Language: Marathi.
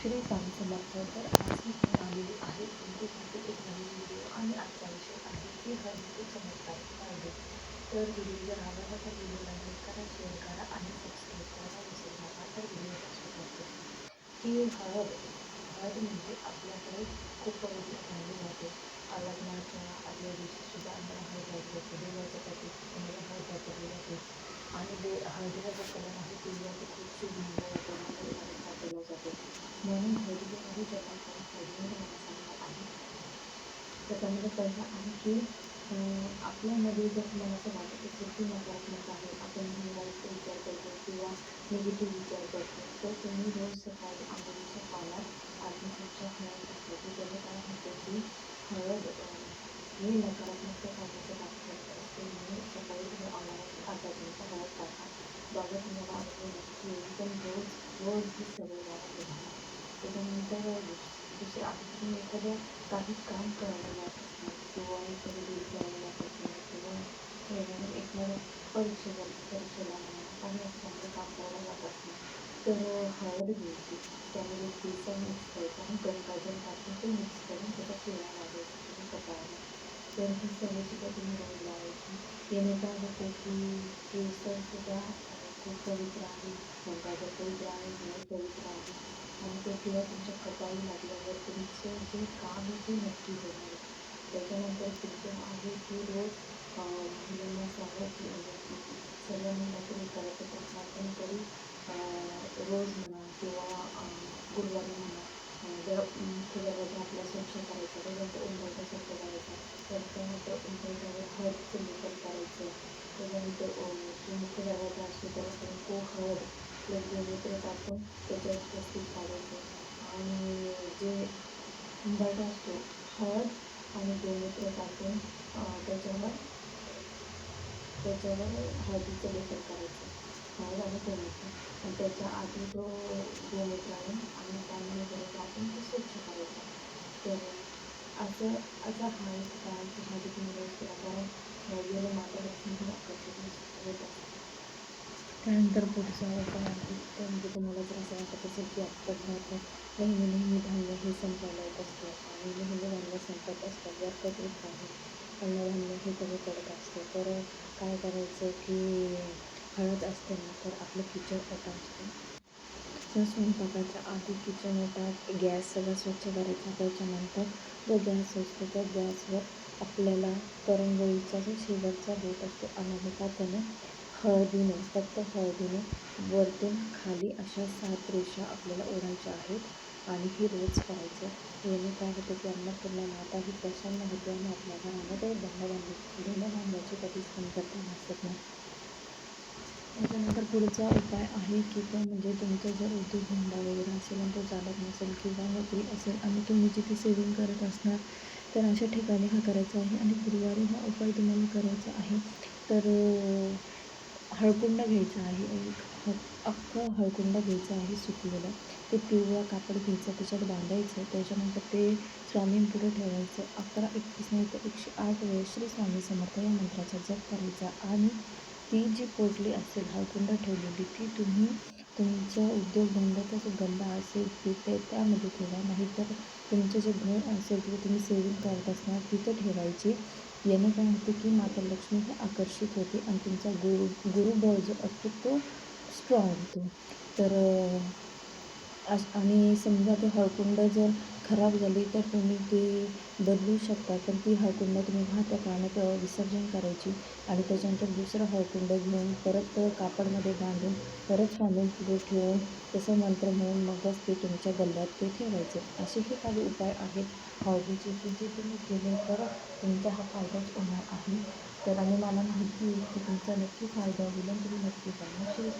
श्री स्वामी समर्थ तर आज मी आलेली आहे. म्हणजे तुमच्यासाठी एक नवीन व्हिडिओ आणि आजचा विषय आहे की हर हळदीचे चमत्कार हळदी तर व्हिडिओ जर आवडला तर व्हिडिओला लाईक करा शेअर करा आणि सबस्क्राईब करायला विसरू नका तर व्हिडिओला सुरुवात करते की हळद हळद म्हणजे आपल्याकडे खूप पवित्र मानली जाते लग्नाच्या आदल्या दिवशीसुद्धा आम्हाला हळद वापरते जाते देवाच्या प्रतिष्ठेमध्ये म्हणजे हळद वापरली जाते आणि दे हळदीला जो कलर आहे पिवळा तो खूप शुभ मानला जातो म्हणून हळदीमध्ये ज्या काही काही फायदे आहे. तर त्यामध्ये पहिला आहे की आपल्यामध्ये जर तुम्हाला असं वाटत असेल की नकारात्मक आहे आपण वाईट विचार करतो किंवा निगेटिव्ह विचार करतो तर तुम्ही रोज सकाळी आंघोळीच्या पाण्यात आधी स्वच्छ हळद टाकायची त्याने काय होतं की हळद हे नकारात्मक पाण्याचं काम असते म्हणून सकाळी तुम्ही आम्हाला अर्धा हळद टाका बाबा तुम्हाला आठवण नक्की येईल पण रोज रोज ही सवय लावा तुम्हाला त्याच्यानंतर दुसरं आपण की एखाद्या काही काम करायला जात असणार किंवा एखादं दूर द्यायला जात असणार किंवा एखाद्या परीक्षेला परीक्षेला म्हणा काही असं काम करायला जात असणार तर हळद घ्यायची त्यामध्ये बेसन मिक्स करायचं आणि गंगाजल टाकून ते मिक्स करून त्याचा टिळा लावायचा तुम्ही कपाळाला तर ही सगळी सुद्धा तुम्ही रोज लावायची याने काय होतं की केसरसुद्धा खूप पवित्र आहे गंगाजल पवित्र आहे हळद पवित्र आहे आणि ते किंवा तुमच्या कपाळी लागल्यावर तुमचं जे काम आहे ते नक्की होणार. त्याच्यानंतर तुमचं आहे की रोज मुलांना सांगा की म्हणजे सगळ्या महिला तर हे तरी रोज म्हणा किंवा गुरुवारी म्हणा जर मुख्य आपला स्वच्छ करायचा त्याच्यानंतर उंबरठा स्वच्छ करायचा त्याच्यानंतर उंबरठ्यावर हळद लेपन करायचं त्याच्यानंतर जो मुख्य दरवाजा असतो त्याला हळद हळद प्लस गोमूत्र टाकून त्याच्यावर स्वस्तिक काढायचं आणि जे बट असतो हळद आणि गोमूत्र टाकून त्याच्यावर त्याच्यावर हळदीचं लेखन करायचं हळद आणि गोमूत्र आणि त्याच्या आधी तो गोमूत्राने आणि पाण्याने वगैरे टाकून ते स्वच्छ करायचं तर असं असा हा एक उपाय आहे की हळदी तुम्ही रोज कारण याने माता लक्ष्मी ही आकर्षित होत असते त्यानंतर पुढचा उपाय आहे म्हणजे तुम्हाला जर असं वाटत असेल की आत्ता नेहमी नेहमी धान्य हे संपायला येत असतं आणि नेहमी धान्य संपत असतं जर कधी नाही अन्नधान्य हे कमी पडत असतं. तर काय करायचं की हळद असते ना तर आपलं किचन ओटा असतं. तर स्वयंपाकाच्या आधी किचन ओटात गॅस सगळा स्वच्छ करायचा त्याच्यानंतर जो गॅस असतो त्या गॅसवर आपल्याला करंगळीचा जो शेवटचा बोट असतो अनामिका त्याने हळदीने फक्त हळदीने वरतून खाली अशा सात रेषा आपल्याला ओढायच्या आहेत आणि हे रोज करायचं. याने काय होतं की अन्नपूर्णा माता ही प्रसन्न होते आणि आपल्या घरामध्ये धनधान्य धनधान्याची कधीच कमतरता भासत नाही. त्याच्यानंतर पुढचा उपाय आहे की तो म्हणजे तुमचा जर उद्योगधंदा वगैरे असेल आणि तो चालत नसेल किंवा नोकरी असेल आणि तुम्ही जिथे सेविंग करत असणार तर अशा ठिकाणी हा करायचा आहे. आणि गुरुवारी हा उपाय तुम्हाला करायचा आहे. तर हळकुंड घ्यायचा आहे एक अख्खं हळकुंड घ्यायचं आहे सुकलेलं. ते पिवळं कापड घ्यायचं त्याच्यात बांधायचं त्याच्यानंतर ते स्वामींपुढं ठेवायचं. अकरा एकवीस नाही तर एकशे आठ वेळेस श्री स्वामी समर्थ या मंत्राचा जप करायचा आणि ती जी पोटली असेल हळकुंड ठेवलेली ती तुम्ही तुमचं उद्योगधंद्याचा जो गल्ला असेल तिथे त्यामध्ये ठेवा. नाहीतर तुमचं जे घर असेल तिथे तुम्ही सेविंग करत असणार तिथं ठेवायची. याने काय होते की माता लक्ष्मी ही आकर्षित होते आणि तुमचा गुरु गुरुबळ जो असतो तो स्ट्रॉंग होतो. तर आणि समजा ते हळकुंड जर खराब झाली तर तुम्ही ते बदलू शकता. पण ती हळकुंड तुम्ही वाहत्या पाण्यात विसर्जन करायची आणि त्याच्यानंतर दुसरं हळकुंड घेऊन परत कापडमध्ये बांधून परत स्वामींपुढे ठेवून तसं मंत्र म्हणून मगच ते तुमच्या गल्ल्यात ते ठेवायचं. असेही काही उपाय आहेत. हळदीचे की जे तुम्ही केले तर तुमचा हा फायदाच होणार आहे. तर आणि मला माहिती आहे की तुमचा नक्की फायदा होईल आणि तुम्ही नक्की पाहिजे